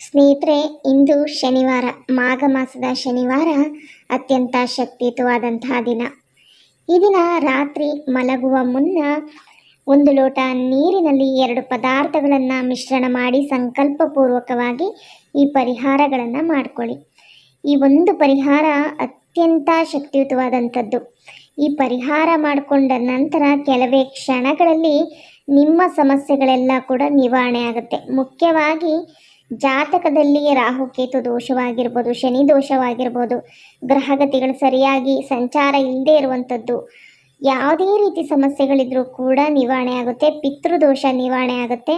ಸ್ನೇಹಿತರೆ, ಇಂದು ಶನಿವಾರ, ಮಾಘ ಮಾಸದ ಶನಿವಾರ ಅತ್ಯಂತ ಶಕ್ತಿಯುತವಾದಂತಹ ದಿನ. ಈ ದಿನ ರಾತ್ರಿ ಮಲಗುವ ಮುನ್ನ ಒಂದು ಲೋಟ ನೀರಿನಲ್ಲಿ ಎರಡು ಪದಾರ್ಥಗಳನ್ನು ಮಿಶ್ರಣ ಮಾಡಿ ಸಂಕಲ್ಪಪೂರ್ವಕವಾಗಿ ಈ ಪರಿಹಾರಗಳನ್ನು ಮಾಡಿಕೊಳ್ಳಿ. ಈ ಒಂದು ಪರಿಹಾರ ಅತ್ಯಂತ ಶಕ್ತಿಯುತವಾದಂಥದ್ದು. ಈ ಪರಿಹಾರ ಮಾಡಿಕೊಂಡ ನಂತರ ಕೆಲವೇ ಕ್ಷಣಗಳಲ್ಲಿ ನಿಮ್ಮ ಸಮಸ್ಯೆಗಳೆಲ್ಲ ಕೂಡ ನಿವಾರಣೆ ಆಗುತ್ತೆ. ಮುಖ್ಯವಾಗಿ ಜಾತಕದಲ್ಲಿ ರಾಹುಕೇತು ದೋಷವಾಗಿರ್ಬೋದು, ಶನಿ ದೋಷವಾಗಿರ್ಬೋದು, ಗ್ರಹಗತಿಗಳು ಸರಿಯಾಗಿ ಸಂಚಾರ ಇಲ್ಲದೆ ಇರುವಂಥದ್ದು. ಯಾವುದೇ ರೀತಿ ಸಮಸ್ಯೆಗಳಿದ್ರೂ ಕೂಡ ನಿವಾರಣೆ ಆಗುತ್ತೆ, ಪಿತೃದೋಷ ನಿವಾರಣೆ ಆಗುತ್ತೆ.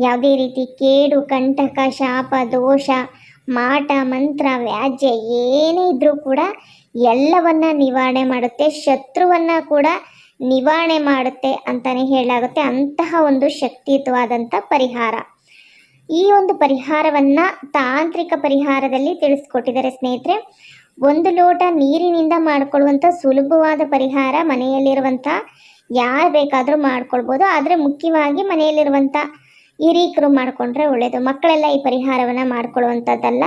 ಯಾವುದೇ ರೀತಿ ಕೇಡು, ಕಂಟಕ, ಶಾಪ, ದೋಷ, ಮಾಟ, ಮಂತ್ರ, ವ್ಯಾಜ್ಯ ಏನೇ ಇದ್ರೂ ಕೂಡ ಎಲ್ಲವನ್ನ ನಿವಾರಣೆ ಮಾಡುತ್ತೆ, ಶತ್ರುವನ್ನ ಕೂಡ ನಿವಾರಣೆ ಮಾಡುತ್ತೆ ಅಂತಲೇ ಹೇಳಲಾಗುತ್ತೆ. ಅಂತಹ ಒಂದು ಶಕ್ತಿಯುತವಾದಂಥ ಪರಿಹಾರ. ಈ ಒಂದು ಪರಿಹಾರವನ್ನ ತಾಂತ್ರಿಕ ಪರಿಹಾರದಲ್ಲಿ ತಿಳಿಸ್ಕೊಟ್ಟಿದ್ದಾರೆ ಸ್ನೇಹಿತರೆ. ಒಂದು ಲೋಟ ನೀರಿನಿಂದ ಮಾಡಿಕೊಳ್ಳುವಂಥ ಸುಲಭವಾದ ಪರಿಹಾರ ಮನೆಯಲ್ಲಿರುವಂಥ ಯಾರು ಬೇಕಾದರೂ ಮಾಡ್ಕೊಳ್ಬೋದು. ಆದರೆ ಮುಖ್ಯವಾಗಿ ಮನೆಯಲ್ಲಿರುವಂಥ ಹಿರೀಕರು ಮಾಡಿಕೊಂಡ್ರೆ ಒಳ್ಳೆಯದು ಮಕ್ಕಳೆಲ್ಲ ಈ ಪರಿಹಾರವನ್ನು ಮಾಡ್ಕೊಳ್ಳುವಂಥದ್ದಲ್ಲ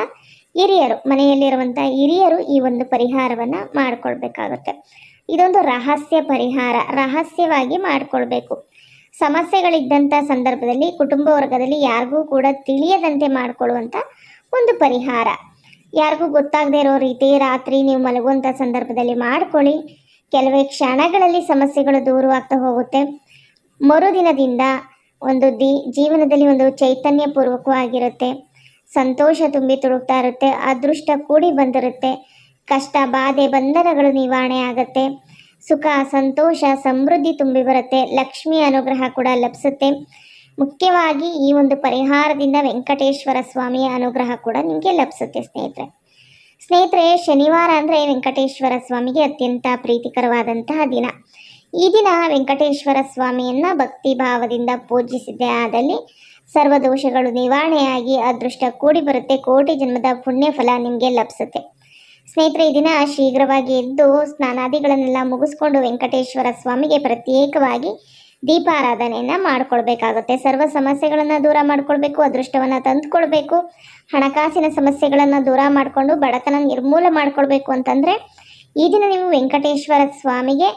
ಹಿರಿಯರು ಮನೆಯಲ್ಲಿರುವಂಥ ಹಿರಿಯರು ಈ ಒಂದು ಪರಿಹಾರವನ್ನು ಮಾಡ್ಕೊಳ್ಬೇಕಾಗುತ್ತೆ. ಇದೊಂದು ರಹಸ್ಯ ಪರಿಹಾರ. ರಹಸ್ಯವಾಗಿ ಮಾಡಿಕೊಳ್ಬೇಕು. ಸಮಸ್ಯೆಗಳಿದ್ದಂಥ ಸಂದರ್ಭದಲ್ಲಿ ಕುಟುಂಬ ವರ್ಗದಲ್ಲಿ ಯಾರಿಗೂ ಕೂಡ ತಿಳಿಯದಂತೆ ಮಾಡಿಕೊಳ್ಳುವಂಥ ಒಂದು ಪರಿಹಾರ. ಯಾರಿಗೂ ಗೊತ್ತಾಗದೇ ಇರೋ ರೀತಿ ರಾತ್ರಿ ನೀವು ಮಲಗುವಂಥ ಸಂದರ್ಭದಲ್ಲಿ ಮಾಡ್ಕೊಳ್ಳಿ. ಕೆಲವೇ ಕ್ಷಣಗಳಲ್ಲಿ ಸಮಸ್ಯೆಗಳು ದೂರವಾಗ್ತಾ ಹೋಗುತ್ತೆ. ಮರುದಿನದಿಂದ ಒಂದು ದಿ, ಜೀವನದಲ್ಲಿ ಒಂದು ಚೈತನ್ಯ ಪೂರ್ವಕವಾಗಿರುತ್ತೆ ಸಂತೋಷ ತುಂಬಿ ತುಳುಕ್ತಾ ಇರುತ್ತೆ. ಅದೃಷ್ಟ ಕೂಡಿ ಬಂದಿರುತ್ತೆ. ಕಷ್ಟ, ಬಾಧೆ, ಬಂಧನಗಳು ನಿವಾರಣೆ ಆಗುತ್ತೆ. ಸುಖ, ಸಂತೋಷ, ಸಮೃದ್ಧಿ ತುಂಬಿ ಬರುತ್ತೆ. ಲಕ್ಷ್ಮಿ ಅನುಗ್ರಹ ಕೂಡ ಲಭಿಸುತ್ತೆ. ಮುಖ್ಯವಾಗಿ ಈ ಒಂದು ಪರಿಹಾರದಿಂದ ವೆಂಕಟೇಶ್ವರ ಸ್ವಾಮಿಯ ಅನುಗ್ರಹ ಕೂಡ ನಿಮಗೆ ಲಭಿಸುತ್ತೆ ಸ್ನೇಹಿತರೆ. ಸ್ನೇಹಿತರೆ, ಶನಿವಾರ ಅಂದರೆ ವೆಂಕಟೇಶ್ವರ ಸ್ವಾಮಿಗೆ ಅತ್ಯಂತ ಪ್ರೀತಿಕರವಾದಂತಹ ದಿನ. ಈ ದಿನ ವೆಂಕಟೇಶ್ವರ ಸ್ವಾಮಿಯನ್ನ ಭಕ್ತಿ ಭಾವದಿಂದ ಪೂಜಿಸಿದ್ದೇ. ಆದಲ್ಲಿ ಸರ್ವ ದೋಷಗಳು ನಿವಾರಣೆಯಾಗಿ ಅದೃಷ್ಟ ಕೂಡಿ ಬರುತ್ತೆ. ಕೋಟಿ ಜನ್ಮದ ಪುಣ್ಯ ಫಲ ನಿಮಗೆ ಲಭಿಸುತ್ತೆ. ಸ್ನೇಹಿತರೆ, ಈ ದಿನ ಶೀಘ್ರವಾಗಿ ಎದ್ದು ಸ್ನಾನಾದಿಗಳನ್ನೆಲ್ಲ ಮುಗಿಸ್ಕೊಂಡು ವೆಂಕಟೇಶ್ವರ ಸ್ವಾಮಿಗೆ ಪ್ರತ್ಯೇಕವಾಗಿ ದೀಪಾರಾಧನೆಯನ್ನು ಮಾಡಿಕೊಳ್ಬೇಕಾಗುತ್ತೆ. ಸರ್ವ ಸಮಸ್ಯೆಗಳನ್ನು ದೂರ ಮಾಡಿಕೊಳ್ಬೇಕು, ಅದೃಷ್ಟವನ್ನು ತಂದುಕೊಳ್ಬೇಕು, ಹಣಕಾಸಿನ ಸಮಸ್ಯೆಗಳನ್ನು ದೂರ ಮಾಡಿಕೊಂಡು ಬಡತನ ನಿರ್ಮೂಲ ಮಾಡಿಕೊಳ್ಬೇಕು ಅಂತಂದರೆ ಈ ದಿನ ನೀವು ವೆಂಕಟೇಶ್ವರ ಸ್ವಾಮಿಗೆ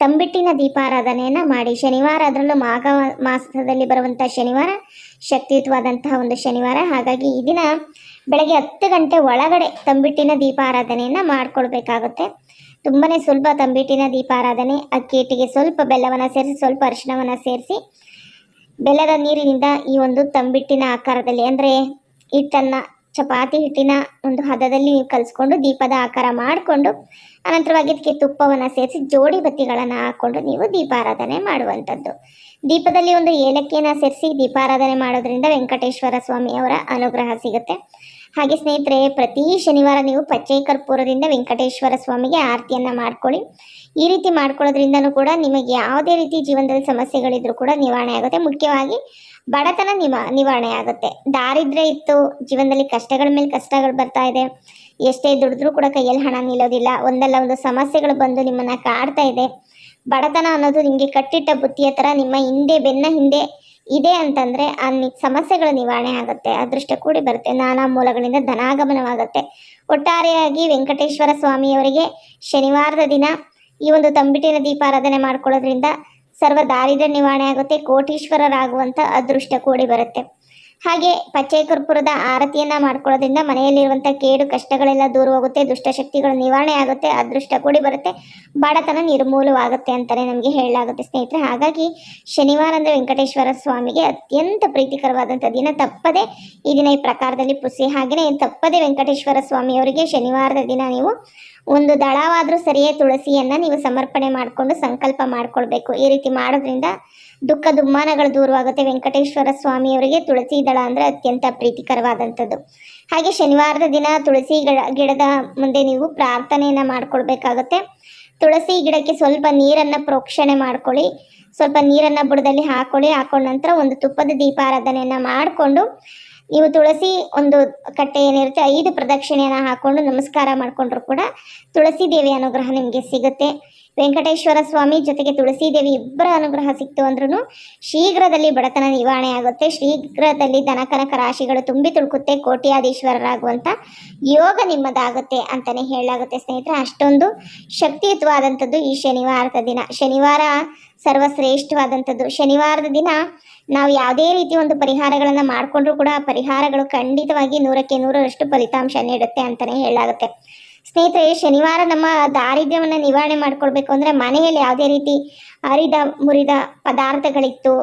ತಂಬಿಟ್ಟಿನ ದೀಪಾರಾಧನೆಯನ್ನು ಮಾಡಿ. ಶನಿವಾರ ಅದರಲ್ಲೂ ಮಾಘ ಮಾಸದಲ್ಲಿ ಬರುವಂಥ ಶನಿವಾರ, ಶಕ್ತಿಯುತವಾದಂತಹ ಒಂದು ಶನಿವಾರ. ಹಾಗಾಗಿ ಈ ದಿನ ಬೆಳಗ್ಗೆ ಹತ್ತು ಗಂಟೆ ಒಳಗಡೆ ತಂಬಿಟ್ಟಿನ ದೀಪಾರಾಧನೆಯನ್ನು ಮಾಡ್ಕೊಳ್ಬೇಕಾಗುತ್ತೆ ತುಂಬಾ ಸುಲಭ ತಂಬಿಟ್ಟಿನ ದೀಪಾರಾಧನೆ. ಅಕ್ಕಿ ಹಿಟ್ಟಿಗೆ ಸ್ವಲ್ಪ ಬೆಲ್ಲವನ್ನು ಸೇರಿಸಿ, ಸ್ವಲ್ಪ ಅರಿಶಿಣವನ್ನು ಸೇರಿಸಿ, ಬೆಲ್ಲದ ನೀರಿನಿಂದ ಈ ಒಂದು ತಂಬಿಟ್ಟಿನ ಆಕಾರದಲ್ಲಿ, ಅಂದರೆ ಹಿಟ್ಟನ್ನು ಚಪಾತಿ ಹಿಟ್ಟಿನ ಒಂದು ಹದದಲ್ಲಿ ನೀವು ಕಲಿಸ್ಕೊಂಡು ದೀಪದ ಆಕಾರ ಮಾಡಿಕೊಂಡು, ಅನಂತರವಾಗಿ ಇದಕ್ಕೆ ತುಪ್ಪವನ್ನು ಸೇರಿಸಿ ಜೋಡಿ ಬತ್ತಿಗಳನ್ನು ಹಾಕ್ಕೊಂಡು ನೀವು ದೀಪಾರಾಧನೆ ಮಾಡುವಂಥದ್ದು. ದೀಪದಲ್ಲಿ ಒಂದು ಏಲಕ್ಕಿಯನ್ನು ಸೇರಿಸಿ ದೀಪಾರಾಧನೆ ಮಾಡೋದ್ರಿಂದ ವೆಂಕಟೇಶ್ವರ ಸ್ವಾಮಿಯವರ ಅನುಗ್ರಹ ಸಿಗುತ್ತೆ. ಹಾಗೆ ಸ್ನೇಹಿತರೆ, ಪ್ರತಿ ಶನಿವಾರ ನೀವು ಪಚ್ಚೈ ಕರ್ಪೂರದಿಂದ ವೆಂಕಟೇಶ್ವರ ಸ್ವಾಮಿಗೆ ಆರತಿಯನ್ನು ಮಾಡ್ಕೊಳ್ಳಿ. ಈ ರೀತಿ ಮಾಡ್ಕೊಳ್ಳೋದ್ರಿಂದನೂ ಕೂಡ ನಿಮಗೆ ಯಾವುದೇ ರೀತಿ ಜೀವನದಲ್ಲಿ ಸಮಸ್ಯೆಗಳಿದ್ರೂ ಕೂಡ ನಿವಾರಣೆ ಆಗುತ್ತೆ. ಮುಖ್ಯವಾಗಿ ಬಡತನ ನಿವಾ, ನಿವಾರಣೆ ಆಗುತ್ತೆ. ದಾರಿದ್ರ್ಯ ಇತ್ತು, ಜೀವನದಲ್ಲಿ ಕಷ್ಟಗಳ ಮೇಲೆ ಕಷ್ಟಗಳು ಬರ್ತಾ ಇದೆ. ಎಷ್ಟೇ ದುಡಿದ್ರೂ ಕೂಡ ಕೈಯಲ್ಲಿ ಹಣ ನಿಲ್ಲೋದಿಲ್ಲ. ಒಂದಲ್ಲ ಒಂದು ಸಮಸ್ಯೆಗಳು ಬಂದು ನಿಮ್ಮನ್ನು ಕಾಡ್ತಾ ಇದೆ. ಬಡತನ ಅನ್ನೋದು ನಿಮಗೆ ಕಟ್ಟಿಟ್ಟ ಬುತ್ತಿಯ ಥರ ನಿಮ್ಮ ಹಿಂದೆ ಬೆನ್ನ ಹಿಂದೆ ಇದೆ ಅಂತಂದರೆ ಆ ಸಮಸ್ಯೆಗಳು ನಿವಾರಣೆ ಆಗುತ್ತೆ, ಅದೃಷ್ಟ ಕೂಡಿ ಬರುತ್ತೆ, ನಾನಾ ಮೂಲಗಳಿಂದ ಧನಾಗಮನವಾಗುತ್ತೆ. ಒಟ್ಟಾರೆಯಾಗಿ ವೆಂಕಟೇಶ್ವರ ಸ್ವಾಮಿಯವರಿಗೆ ಶನಿವಾರದ ದಿನ ಈ ಒಂದು ತಂಬಿಟ್ಟಿನ ದೀಪಾರಾಧನೆ ಮಾಡ್ಕೊಳ್ಳೋದ್ರಿಂದ ಸರ್ವ ದಾರಿದ್ರ್ಯ ನಿವಾರಣೆ ಆಗುತ್ತೆ ಕೋಟೀಶ್ವರರಾಗುವಂಥ ಅದೃಷ್ಟ ಕೂಡಿ ಬರುತ್ತೆ. ಹಾಗೆ ಪಚ್ಚೆ ಕರ್ಪೂರದ ಆರತಿಯನ್ನ ಮಾಡ್ಕೊಳ್ಳೋದ್ರಿಂದ ಮನೆಯಲ್ಲಿರುವಂಥ ಕೇಡು ಕಷ್ಟಗಳೆಲ್ಲ ದೂರ ಹೋಗುತ್ತೆ ದುಷ್ಟಶಕ್ತಿಗಳು ನಿವಾರಣೆ ಆಗುತ್ತೆ, ಅದೃಷ್ಟ ಕೂಡಿ ಬರುತ್ತೆ, ಬಡತನ ನಿರ್ಮೂಲವಾಗುತ್ತೆ ಅಂತಾನೆ ನಮಗೆ ಹೇಳಲಾಗುತ್ತೆ ಸ್ನೇಹಿತರೆ. ಹಾಗಾಗಿ ಶನಿವಾರ ಅಂದರೆ ವೆಂಕಟೇಶ್ವರ ಸ್ವಾಮಿಗೆ ಅತ್ಯಂತ ಪ್ರೀತಿಕರವಾದಂಥ ದಿನ ತಪ್ಪದೆ ಈ ದಿನ ಈ ಪ್ರಕಾರದಲ್ಲಿ ಪುಸಿ ಹಾಗೆಯೇ ತಪ್ಪದೆ ವೆಂಕಟೇಶ್ವರ ಸ್ವಾಮಿಯವರಿಗೆ ಶನಿವಾರದ ದಿನ ನೀವು ಒಂದು ದಳವಾದರೂ ಸರಿಯೇ ತುಳಸಿಯನ್ನು ನೀವು ಸಮರ್ಪಣೆ ಮಾಡಿಕೊಂಡು ಸಂಕಲ್ಪ ಮಾಡಿಕೊಳ್ಬೇಕು. ಈ ರೀತಿ ಮಾಡೋದ್ರಿಂದ ದುಃಖ ದುಮ್ಮಾನಗಳು ದೂರವಾಗುತ್ತೆ. ವೆಂಕಟೇಶ್ವರ ಸ್ವಾಮಿಯವರಿಗೆ ತುಳಸಿ ದಳ ಅಂದರೆ ಅತ್ಯಂತ ಪ್ರೀತಿಕರವಾದಂಥದ್ದು. ಹಾಗೆ ಶನಿವಾರದ ದಿನ ತುಳಸಿ ಗಿಡ, ಗಿಡದ ಮುಂದೆ ನೀವು ಪ್ರಾರ್ಥನೆಯನ್ನು ಮಾಡ್ಕೊಳ್ಬೇಕಾಗುತ್ತೆ. ತುಳಸಿ ಗಿಡಕ್ಕೆ ಸ್ವಲ್ಪ ನೀರನ್ನು ಪ್ರೋಕ್ಷಣೆ ಮಾಡ್ಕೊಳ್ಳಿ. ಸ್ವಲ್ಪ ನೀರನ್ನು ಬುಡದಲ್ಲಿ ಹಾಕೊಳ್ಳಿ. ಹಾಕೊಂಡ ನಂತರ ಒಂದು ತುಪ್ಪದ ದೀಪಾರಾಧನೆಯನ್ನು ಮಾಡಿಕೊಂಡು ನೀವು ತುಳಸಿ ಒಂದು ಕಟ್ಟೆ ಏನಿರುತ್ತೆ, ಐದು ಪ್ರದಕ್ಷಿಣೆಯನ್ನು ಹಾಕೊಂಡು ನಮಸ್ಕಾರ ಮಾಡಿಕೊಂಡ್ರು ಕೂಡ ತುಳಸಿ ದೇವಿ ಅನುಗ್ರಹ ನಿಮಗೆ ಸಿಗುತ್ತೆ. ವೆಂಕಟೇಶ್ವರ ಸ್ವಾಮಿ ಜೊತೆಗೆ ತುಳಸಿ ದೇವಿ ಇಬ್ಬರ ಅನುಗ್ರಹ ಸಿಕ್ತು ಅಂದ್ರೂ ಶೀಘ್ರದಲ್ಲಿ ಬಡತನ ನಿವಾರಣೆ ಆಗುತ್ತೆ. ಶೀಘ್ರದಲ್ಲಿ ದನಕನಕ ರಾಶಿಗಳು ತುಂಬಿ ತುಳುಕುತ್ತೆ ಕೋಟ್ಯಾಧೀಶ್ವರರಾಗುವಂಥ ಯೋಗ ನಿಮ್ಮದಾಗುತ್ತೆ ಅಂತಲೇ ಹೇಳಲಾಗುತ್ತೆ ಸ್ನೇಹಿತರೆ. ಅಷ್ಟೊಂದು ಶಕ್ತಿಯುತವಾದಂಥದ್ದು ಈ ಶನಿವಾರದ ದಿನ. ಶನಿವಾರ ಸರ್ವಶ್ರೇಷ್ಠವಾದಂಥದ್ದು. ಶನಿವಾರದ ದಿನ ನಾವು ಯಾವುದೇ ರೀತಿ ಒಂದು ಪರಿಹಾರಗಳನ್ನು ಮಾಡಿಕೊಂಡ್ರೂ ಕೂಡ ಆ ಪರಿಹಾರಗಳು ಖಂಡಿತವಾಗಿ ನೂರಕ್ಕೆ ನೂರರಷ್ಟು ಫಲಿತಾಂಶ ನೀಡುತ್ತೆ ಅಂತಲೇ ಹೇಳಲಾಗುತ್ತೆ. ಸ್ನೇಹಿತರೆ, ಶನಿವಾರ ನಮ್ಮ ದಾರಿದ್ರ್ಯವನ್ನು ನಿವಾರಣೆ ಮಾಡಿಕೊಳ್ಬೇಕು ಅಂದರೆ ಮನೆಯಲ್ಲಿ ಯಾವುದೇ ರೀತಿ ಅರಿದ ಮುರಿದ ಪದಾರ್ಥಗಳಿತ್ತು,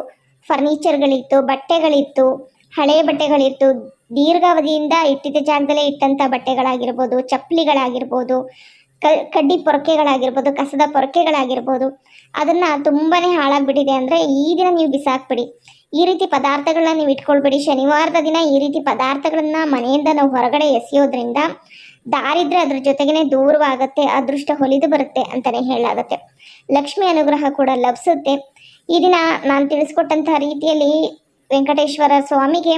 ಫರ್ನಿಚರ್ಗಳಿತ್ತು, ಬಟ್ಟೆಗಳಿತ್ತು, ಹಳೆ ಬಟ್ಟೆಗಳಿತ್ತು, ದೀರ್ಘಾವಧಿಯಿಂದ ಇಟ್ಟಿದ್ದ ಜಾಗದಲ್ಲೇ ಇಟ್ಟಂಥ ಬಟ್ಟೆಗಳಾಗಿರ್ಬೋದು, ಚಪ್ಪಲಿಗಳಾಗಿರ್ಬೋದು, ಕ, ಕಡ್ಡಿ ಪೊರಕೆಗಳಾಗಿರ್ಬೋದು, ಕಸದ ಪೊರಕೆಗಳಾಗಿರ್ಬೋದು, ಅದನ್ನು ತುಂಬಾ ಹಾಳಾಗಿಬಿಟ್ಟಿದೆ ಅಂದರೆ ಈ ದಿನ ನೀವು ಬಿಸಾಕ್ಬಿಡಿ. ಈ ರೀತಿ ಪದಾರ್ಥಗಳನ್ನ ನೀವು ಇಟ್ಕೊಳ್ಬೇಡಿ. ಶನಿವಾರದ ದಿನ ಈ ರೀತಿ ಪದಾರ್ಥಗಳನ್ನ ಮನೆಯಿಂದ ನಾವು ಹೊರಗಡೆ ಎಸೆಯೋದ್ರಿಂದ ದಾರಿದ್ರೆ ಅದ್ರ ಜೊತೆಗೇನೆ ದೂರವಾಗುತ್ತೆ, ಅದೃಷ್ಟ ಹೊಲಿದು ಬರುತ್ತೆ ಅಂತಲೇ ಹೇಳಲಾಗತ್ತೆ. ಲಕ್ಷ್ಮಿ ಅನುಗ್ರಹ ಕೂಡ ಲಭಿಸುತ್ತೆ. ಈ ದಿನ ನಾನು ತಿಳಿಸ್ಕೊಟ್ಟಂತಹ ರೀತಿಯಲ್ಲಿ ವೆಂಕಟೇಶ್ವರ ಸ್ವಾಮಿಗೆ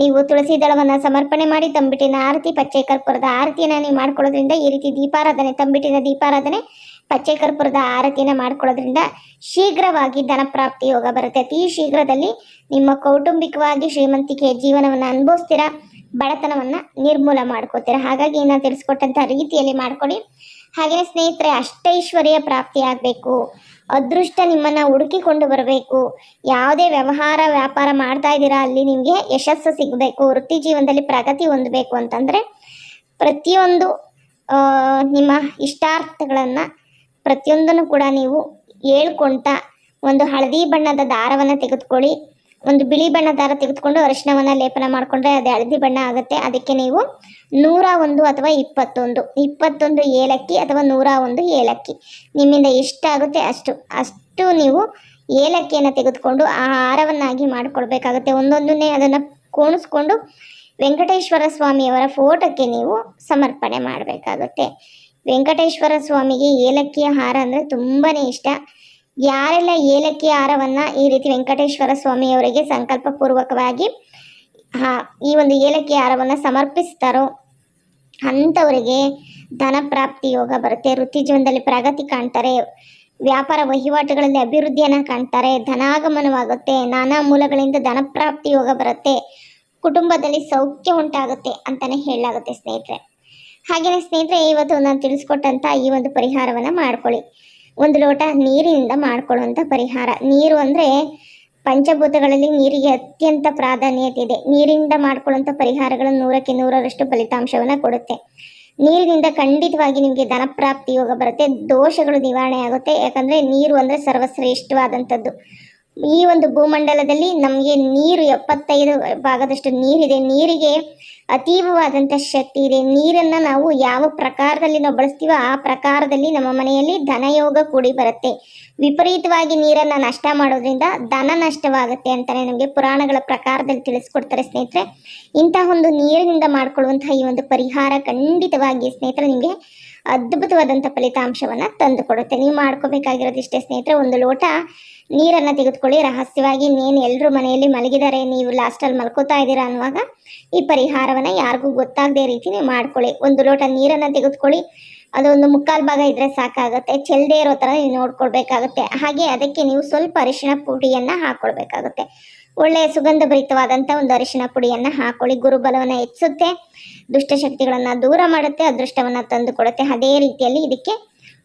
ನೀವು ತುಳಸಿ ದಳವನ್ನು ಸಮರ್ಪಣೆ ಮಾಡಿ ತಂಬಿಟ್ಟಿನ ಆರತಿ, ಪಚ್ಚೆ ಕರ್ಪೂರದ ಆರತಿಯನ್ನು ನೀವು ಮಾಡ್ಕೊಳ್ಳೋದ್ರಿಂದ ಈ ರೀತಿ ದೀಪಾರಾಧನೆ, ತಂಬಿಟ್ಟಿನ ದೀಪಾರಾಧನೆ ಪಚ್ಚೆ ಕರ್ಪೂರದ ಆರತಿಯನ್ನು ಮಾಡ್ಕೊಳ್ಳೋದ್ರಿಂದ ಶೀಘ್ರವಾಗಿ ಧನಪ್ರಾಪ್ತಿ ಯೋಗ ಬರುತ್ತೆ. ಅತಿ ಶೀಘ್ರದಲ್ಲಿ ನಿಮ್ಮ ಕೌಟುಂಬಿಕವಾಗಿ ಶ್ರೀಮಂತಿಕೆ ಜೀವನವನ್ನು ಅನುಭವಿಸ್ತೀರ, ಬಡತನವನ್ನು ನಿರ್ಮೂಲ ಮಾಡ್ಕೋತೀರ. ಹಾಗಾಗಿ ನಾನು ತಿಳಿಸ್ಕೊಟ್ಟಂಥ ರೀತಿಯಲ್ಲಿ ಮಾಡ್ಕೊಳ್ಳಿ. ಹಾಗೆಯೇ ಸ್ನೇಹಿತರೆ, ಅಷ್ಟೈಶ್ವರ್ಯ ಪ್ರಾಪ್ತಿ ಆಗಬೇಕು. ಅದೃಷ್ಟ ನಿಮ್ಮನ್ನು ಹುಡುಕಿಕೊಂಡು ಬರಬೇಕು. ಯಾವುದೇ ವ್ಯವಹಾರ, ವ್ಯಾಪಾರ ಮಾಡ್ತಾ ಇದ್ದೀರಾ, ಅಲ್ಲಿ ನಿಮಗೆ ಯಶಸ್ಸು ಸಿಗಬೇಕು. ವೃತ್ತಿ ಜೀವನದಲ್ಲಿ ಪ್ರಗತಿ ಹೊಂದಬೇಕು ಅಂತಂದರೆ ಪ್ರತಿಯೊಂದು ನಿಮ್ಮ ಇಷ್ಟಾರ್ಥಗಳನ್ನು ಪ್ರತಿಯೊಂದನ್ನು ಕೂಡ ನೀವು ಹೇಳ್ಕೊಳ್ತಾ ಒಂದು ಹಳದಿ ಬಣ್ಣದ ದಾರವನ್ನು ತೆಗೆದುಕೊಳ್ಳಿ. ಒಂದು ಬಿಳಿ ಬಣ್ಣ ದಾರ ತೆಗೆದುಕೊಂಡು ಅರಿಶಿನವನ್ನು ಲೇಪನ ಮಾಡಿಕೊಂಡ್ರೆ ಅದು ಹಳದಿ ಬಣ್ಣ ಆಗುತ್ತೆ. ಅದಕ್ಕೆ ನೀವು ನೂರ ಒಂದು ಅಥವಾ ಇಪ್ಪತ್ತೊಂದು ಇಪ್ಪತ್ತೊಂದು ಏಲಕ್ಕಿ ಅಥವಾ ನೂರ ಒಂದು ಏಲಕ್ಕಿ. ನಿಮ್ಮಿಂದ ಎಷ್ಟಾಗುತ್ತೆ ಅಷ್ಟು ಅಷ್ಟು ನೀವು ಏಲಕ್ಕಿಯನ್ನು ತೆಗೆದುಕೊಂಡು ಆ ಹಾರವನ್ನಾಗಿ ಮಾಡಿಕೊಡ್ಬೇಕಾಗುತ್ತೆ ಒಂದೊಂದನ್ನೇ ಅದನ್ನು ಕೋಣಿಸ್ಕೊಂಡು ವೆಂಕಟೇಶ್ವರ ಸ್ವಾಮಿಯವರ ಫೋಟೋಕ್ಕೆ ನೀವು ಸಮರ್ಪಣೆ ಮಾಡಬೇಕಾಗುತ್ತೆ. ವೆಂಕಟೇಶ್ವರ ಸ್ವಾಮಿಗೆ ಏಲಕ್ಕಿಯ ಹಾರ ಅಂದರೆ ತುಂಬಾ ಇಷ್ಟ. ಯಾರೆಲ್ಲ ಏಲಕ್ಕಿ ಹಾರವನ್ನು ಈ ರೀತಿ ವೆಂಕಟೇಶ್ವರ ಸ್ವಾಮಿಯವರಿಗೆ ಸಂಕಲ್ಪಪೂರ್ವಕವಾಗಿ, ಹಾ, ಈ ಒಂದು ಏಲಕ್ಕಿ ಹಾರವನ್ನು ಸಮರ್ಪಿಸ್ತಾರೋ ಅಂಥವರಿಗೆ ಧನ ಪ್ರಾಪ್ತಿ ಯೋಗ ಬರುತ್ತೆ. ವೃತ್ತಿ ಜೀವನದಲ್ಲಿ ಪ್ರಗತಿ ಕಾಣ್ತಾರೆ. ವ್ಯಾಪಾರ ವಹಿವಾಟುಗಳಲ್ಲಿ ಅಭಿವೃದ್ಧಿಯನ್ನು ಕಾಣ್ತಾರೆ. ಧನಾಗಮನವಾಗುತ್ತೆ. ನಾನಾ ಮೂಲಗಳಿಂದ ಧನ ಪ್ರಾಪ್ತಿ ಯೋಗ ಬರುತ್ತೆ. ಕುಟುಂಬದಲ್ಲಿ ಸೌಖ್ಯ ಉಂಟಾಗುತ್ತೆ ಅಂತಲೇ ಹೇಳಲಾಗುತ್ತೆ ಸ್ನೇಹಿತರೆ. ಹಾಗೆಯೇ ಸ್ನೇಹಿತರೆ, ಇವತ್ತು ನಾನು ತಿಳಿಸ್ಕೊಟ್ಟಂಥ ಈ ಒಂದು ಪರಿಹಾರವನ್ನು ಮಾಡ್ಕೊಳ್ಳಿ. ಒಂದು ಲೋಟ ನೀರಿನಿಂದ ಮಾಡ್ಕೊಳ್ಳುವಂಥ ಪರಿಹಾರ. ನೀರು ಅಂದರೆ ಪಂಚಭೂತಗಳಲ್ಲಿ ನೀರಿಗೆ ಅತ್ಯಂತ ಪ್ರಾಧಾನ್ಯತೆ ಇದೆ. ನೀರಿನಿಂದ ಮಾಡ್ಕೊಳ್ಳುವಂಥ ಪರಿಹಾರಗಳು ನೂರಕ್ಕೆ ನೂರರಷ್ಟು ಫಲಿತಾಂಶವನ್ನು ಕೊಡುತ್ತೆ. ನೀರಿನಿಂದ ಖಂಡಿತವಾಗಿ ನಿಮಗೆ ಧನಪ್ರಾಪ್ತಿ ಯೋಗ ಬರುತ್ತೆ. ದೋಷಗಳು ನಿವಾರಣೆ ಆಗುತ್ತೆ. ಯಾಕಂದರೆ ನೀರು ಅಂದರೆ ಸರ್ವಶ್ರೇಷ್ಠವಾದಂಥದ್ದು. ಈ ಒಂದು ಭೂಮಂಡಲದಲ್ಲಿ ನಮಗೆ ನೀರು ಎಪ್ಪತ್ತೈದು ಭಾಗದಷ್ಟು ನೀರಿದೆ. ನೀರಿಗೆ ಅತೀವವಾದಂಥ ಶಕ್ತಿ ಇದೆ. ನೀರನ್ನು ನಾವು ಯಾವ ಪ್ರಕಾರದಲ್ಲಿ ನಾವು ಬಳಸ್ತೀವೋ ಆ ಪ್ರಕಾರದಲ್ಲಿ ನಮ್ಮ ಮನೆಯಲ್ಲಿ ಧನಯೋಗ ಕೂಡಿ ಬರುತ್ತೆ. ವಿಪರೀತವಾಗಿ ನೀರನ್ನು ನಷ್ಟ ಮಾಡೋದ್ರಿಂದ ಧನ ನಷ್ಟವಾಗುತ್ತೆ ಅಂತಲೇ ನಮಗೆ ಪುರಾಣಗಳ ಪ್ರಕಾರದಲ್ಲಿ ತಿಳಿಸ್ಕೊಡ್ತಾರೆ ಸ್ನೇಹಿತರೆ. ಇಂತಹ ಒಂದು ನೀರಿನಿಂದ ಮಾಡಿಕೊಳ್ಳುವಂತಹ ಈ ಒಂದು ಪರಿಹಾರ ಖಂಡಿತವಾಗಿ ಸ್ನೇಹಿತರೆ ನಿಮಗೆ ಅದ್ಭುತವಾದಂಥ ಫಲಿತಾಂಶವನ್ನು ತಂದು ಕೊಡುತ್ತೆ ನೀವು ಮಾಡ್ಕೋಬೇಕಾಗಿರೋದಿಷ್ಟೇ ಸ್ನೇಹಿತರೆ, ಒಂದು ಲೋಟ ನೀರನ್ನು ತೆಗೆದುಕೊಳ್ಳಿ. ರಹಸ್ಯವಾಗಿ ಇನ್ನೇನು ಎಲ್ಲರೂ ಮನೆಯಲ್ಲಿ ಮಲಗಿದ್ದಾರೆ ನೀವು ಲಾಸ್ಟಲ್ಲಿ ಮಲ್ಕೋತಾ ಇದ್ದೀರಾ ಅನ್ನುವಾಗ ಈ ಪರಿಹಾರವನ್ನು ಯಾರಿಗೂ ಗೊತ್ತಾಗದೇ ರೀತಿ ನೀವು ಮಾಡ್ಕೊಳ್ಳಿ. ಒಂದು ಲೋಟ ನೀರನ್ನು ತೆಗೆದುಕೊಳ್ಳಿ. ಅದೊಂದು ಮುಕ್ಕಾಲು ಭಾಗ ಇದ್ರೆ ಸಾಕಾಗುತ್ತೆ. ಚೆಲ್ಲದೆ ಇರೋ ಥರ ನೀವು ನೋಡ್ಕೊಳ್ಬೇಕಾಗುತ್ತೆ. ಹಾಗೆ ಅದಕ್ಕೆ ನೀವು ಸ್ವಲ್ಪ ಅರಿಶಿನ ಪುಡಿಯನ್ನು ಹಾಕ್ಕೊಳ್ಬೇಕಾಗುತ್ತೆ ಒಳ್ಳೆಯ ಸುಗಂಧ ಭರಿತವಾದಂಥ ಒಂದು ಅರಿಶಿನ ಪುಡಿಯನ್ನು ಹಾಕೊಳ್ಳಿ. ಗುರುಬಲವನ್ನು ಹೆಚ್ಚಿಸುತ್ತೆ ದುಷ್ಟಶಕ್ತಿಗಳನ್ನು ದೂರ ಮಾಡುತ್ತೆ, ಅದೃಷ್ಟವನ್ನು ತಂದು ಕೊಡುತ್ತೆ ಅದೇ ರೀತಿಯಲ್ಲಿ ಇದಕ್ಕೆ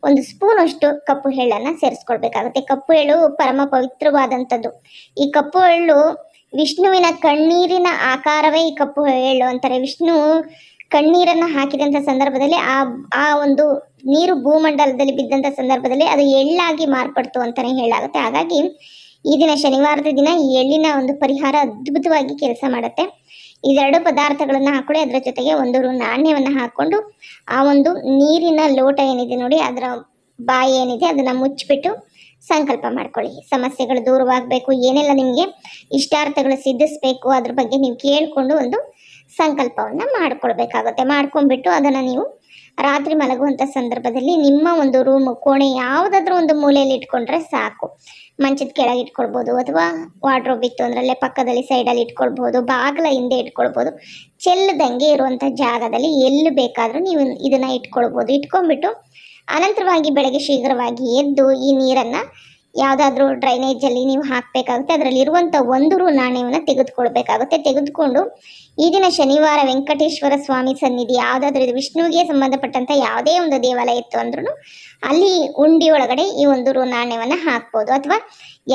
ಒಂದು ಸ್ಪೂನ್ ಅಷ್ಟು ಕಪ್ಪು ಹೆಳ್ಳನ್ನು ಸೇರಿಸ್ಕೊಳ್ಬೇಕಾಗುತ್ತೆ. ಕಪ್ಪು ಎಳ್ಳು ಪರಮ ಪವಿತ್ರವಾದಂಥದ್ದು. ಈ ಕಪ್ಪು ಎಳ್ಳು ವಿಷ್ಣುವಿನ ಕಣ್ಣೀರಿನ ಆಕಾರವೇ ಈ ಕಪ್ಪು ಎಳ್ಳು ಅಂತಾರೆ. ವಿಷ್ಣು ಕಣ್ಣೀರನ್ನು ಹಾಕಿದಂಥ ಸಂದರ್ಭದಲ್ಲಿ ಆ ಆ ಒಂದು ನೀರು ಭೂಮಂಡಲದಲ್ಲಿ ಬಿದ್ದಂಥ ಸಂದರ್ಭದಲ್ಲಿ ಅದು ಎಳ್ಳಾಗಿ ಮಾರ್ಪಡ್ತು ಅಂತಲೇ ಹೇಳಾಗುತ್ತೆ ಹಾಗಾಗಿ ಈ ದಿನ ಶನಿವಾರದ ದಿನ ಈ ಎಳ್ಳಿನ ಒಂದು ಪರಿಹಾರ ಅದ್ಭುತವಾಗಿ ಕೆಲಸ ಮಾಡುತ್ತೆ. ಇದೆರಡು ಪದಾರ್ಥಗಳನ್ನು ಹಾಕೊಳ್ಳಿ ಅದರ ಜೊತೆಗೆ ಒಂದು ನಾಣ್ಯವನ್ನು ಹಾಕ್ಕೊಂಡು ಆ ಒಂದು ನೀರಿನ ಲೋಟ ಏನಿದೆ ನೋಡಿ, ಅದರ ಬಾಯಿ ಏನಿದೆ ಅದನ್ನು ಮುಚ್ಚಿಬಿಟ್ಟು ಸಂಕಲ್ಪ ಮಾಡ್ಕೊಳ್ಳಿ. ಸಮಸ್ಯೆಗಳು ದೂರವಾಗಬೇಕು, ಏನೆಲ್ಲ ನಿಮಗೆ ಇಷ್ಟಾರ್ಥಗಳು ಸಿದ್ಧಿಸಬೇಕು, ಅದ್ರ ಬಗ್ಗೆ ನೀವು ಕೇಳಿಕೊಂಡು ಒಂದು ಸಂಕಲ್ಪವನ್ನು ಮಾಡ್ಕೊಳ್ಬೇಕಾಗುತ್ತೆ. ಮಾಡ್ಕೊಂಡ್ಬಿಟ್ಟು ಅದನ್ನು ನೀವು ರಾತ್ರಿ ಮಲಗುವಂಥ ಸಂದರ್ಭದಲ್ಲಿ ನಿಮ್ಮ ಒಂದು ರೂಮ್ ಕೋಣೆ ಯಾವುದಾದ್ರೂ ಒಂದು ಮೂಲೆಯಲ್ಲಿ ಇಟ್ಕೊಂಡ್ರೆ ಸಾಕು. ಮಂಚದ ಕೆಳಗೆ ಇಟ್ಕೊಳ್ಬೋದು ಅಥವಾ ವಾರ್ಡ್ರೋಬ್ ಇತ್ತು ಅಂದ್ರಲ್ಲೇ ಪಕ್ಕದಲ್ಲಿ ಸೈಡಲ್ಲಿ ಇಟ್ಕೊಳ್ಬೋದು, ಬಾಗಿಲ ಹಿಂದೆ ಇಟ್ಕೊಳ್ಬೋದು. ಚೆಲ್ಲದಂಗೆ ಇರುವಂಥ ಜಾಗದಲ್ಲಿ ಎಲ್ಲಿ ಬೇಕಾದರೂ ನೀವು ಇದನ್ನು ಇಟ್ಕೊಳ್ಬೋದು. ಇಟ್ಕೊಂಡ್ಬಿಟ್ಟು ಅನಂತರವಾಗಿ ಬೆಳಗ್ಗೆ ಶೀಘ್ರವಾಗಿ ಎದ್ದು ಈ ನೀರನ್ನು ಯಾವುದಾದ್ರೂ ಡ್ರೈನೇಜಲ್ಲಿ ನೀವು ಹಾಕಬೇಕಾಗುತ್ತೆ. ಅದರಲ್ಲಿ ಇರುವಂಥ ಒಂದು ರು ನಾಣ್ಯವನ್ನು ತೆಗೆದುಕೊಳ್ಬೇಕಾಗುತ್ತೆ. ತೆಗೆದುಕೊಂಡು ಈ ದಿನ ಶನಿವಾರ ವೆಂಕಟೇಶ್ವರ ಸ್ವಾಮಿ ಸನ್ನಿಧಿ ಯಾವುದಾದ್ರೂ ಇದು ವಿಷ್ಣುವಿಗೆ ಸಂಬಂಧಪಟ್ಟಂಥ ಯಾವುದೇ ಒಂದು ದೇವಾಲಯ ಇತ್ತು ಅಂದ್ರೂ ಅಲ್ಲಿ ಉಂಡಿ ಒಳಗಡೆ ಈ ಒಂದು ರು ನಾಣ್ಯವನ್ನು ಹಾಕ್ಬೋದು. ಅಥವಾ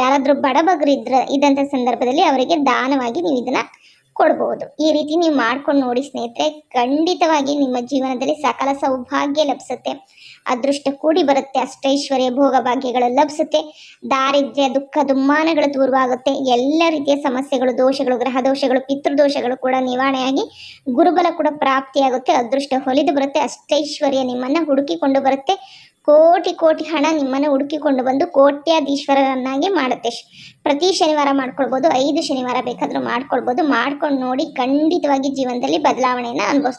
ಯಾರಾದರೂ ಬಡಬಗರು ಇದ್ರ ಇದ್ದಂಥ ಸಂದರ್ಭದಲ್ಲಿ ಅವರಿಗೆ ದಾನವಾಗಿ ನೀವು ಇದನ್ನು ಕೊಡ್ಬೋದು. ಈ ರೀತಿ ನೀವು ಮಾಡ್ಕೊಂಡು ನೋಡಿ ಸ್ನೇಹಿತರೆ, ಖಂಡಿತವಾಗಿ ನಿಮ್ಮ ಜೀವನದಲ್ಲಿ ಸಕಲ ಸೌಭಾಗ್ಯ ಲಭಿಸುತ್ತೆ. ಅದೃಷ್ಟ ಕೂಡಿ ಬರುತ್ತೆ. ಅಷ್ಟೈಶ್ವರ್ಯ ಭೋಗ ಭಾಗ್ಯಗಳು ಲಭಿಸುತ್ತೆ. ದಾರಿದ್ರ್ಯ, ದುಃಖ, ದುಮ್ಮಾನಗಳು ದೂರವಾಗುತ್ತೆ. ಎಲ್ಲ ರೀತಿಯ ಸಮಸ್ಯೆಗಳು, ದೋಷಗಳು, ಗ್ರಹ ದೋಷಗಳು ಪಿತೃದೋಷಗಳು ಕೂಡ ನಿವಾರಣೆಯಾಗಿ ಗುರುಬಲ ಕೂಡ ಪ್ರಾಪ್ತಿಯಾಗುತ್ತೆ. ಅದೃಷ್ಟ ಹೊಲಿದು ಬರುತ್ತೆ. ಅಷ್ಟೈಶ್ವರ್ಯ ನಿಮ್ಮನ್ನು ಹುಡುಕಿಕೊಂಡು ಬರುತ್ತೆ. ಕೋಟಿ ಕೋಟಿ ಹಣ ನಿಮ್ಮನ್ನು ಹುಡುಕಿಕೊಂಡು ಬಂದು ಕೋಟ್ಯಾಧೀಶ್ವರರನ್ನಾಗಿ ಮಾಡುತ್ತೆ. ಪ್ರತಿ ಶನಿವಾರ ಮಾಡ್ಕೊಳ್ಬೋದು, ಐದು ಶನಿವಾರ ಬೇಕಾದರೂ ಮಾಡ್ಕೊಳ್ಬೋದು. ಮಾಡ್ಕೊಂಡು ನೋಡಿ ಖಂಡಿತವಾಗಿ ಜೀವನದಲ್ಲಿ ಬದಲಾವಣೆಯನ್ನು ಅನುಭವಿಸ್ತಾರೆ